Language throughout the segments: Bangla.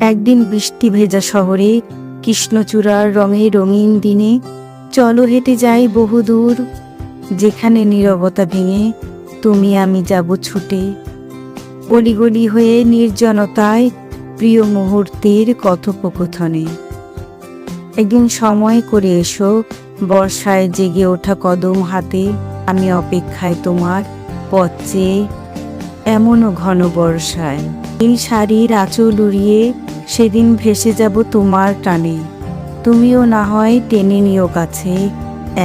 একদিন বৃষ্টি ভেজা শহরে, কৃষ্ণচূড়ার রঙে রঙিন দিনে, চলো হেঁটে যাই বহুদূর, যেখানে নীরবতা ভেঙে তুমি আমি যাব ছুটে। গলি হয়ে নির্জনতায় প্রিয় মুহূর্তের কথোপকথনে। একদিন সময় করে এসো, বর্ষায় জেগে ওঠা কদম হাতে, আমি অপেক্ষায় তোমার পথ চেয়ে এমনও ঘন বর্ষায়। এই শাড়ির আঁচল উড়িয়ে সেদিন ভেসে যাব তোমার টানে। তুমিও না হয় টেনে নিও কাছে।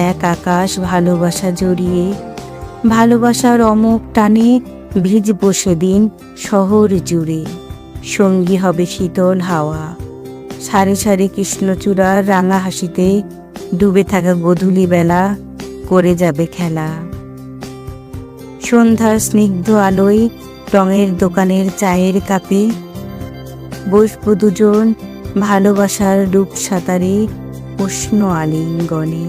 এক আকাশ ভালোবাসা জড়িয়ে, ভালোবাসার অমুক টানে ভিজব সেদিন শহর জুড়ে। সঙ্গী হবে শীতল হাওয়া। সারে সারে কৃষ্ণচূড়ার রাঙা হাসিতে ডুবে থাকা গধূলি বেলা করে যাবে খেলা। সন্ধ্যার স্নিগ্ধ আলোয় রঙের দোকানের চায়ের কাপে বসব দুজন ভালোবাসার রূপ সাঁতারে উষ্ণ আলিঙ্গনে।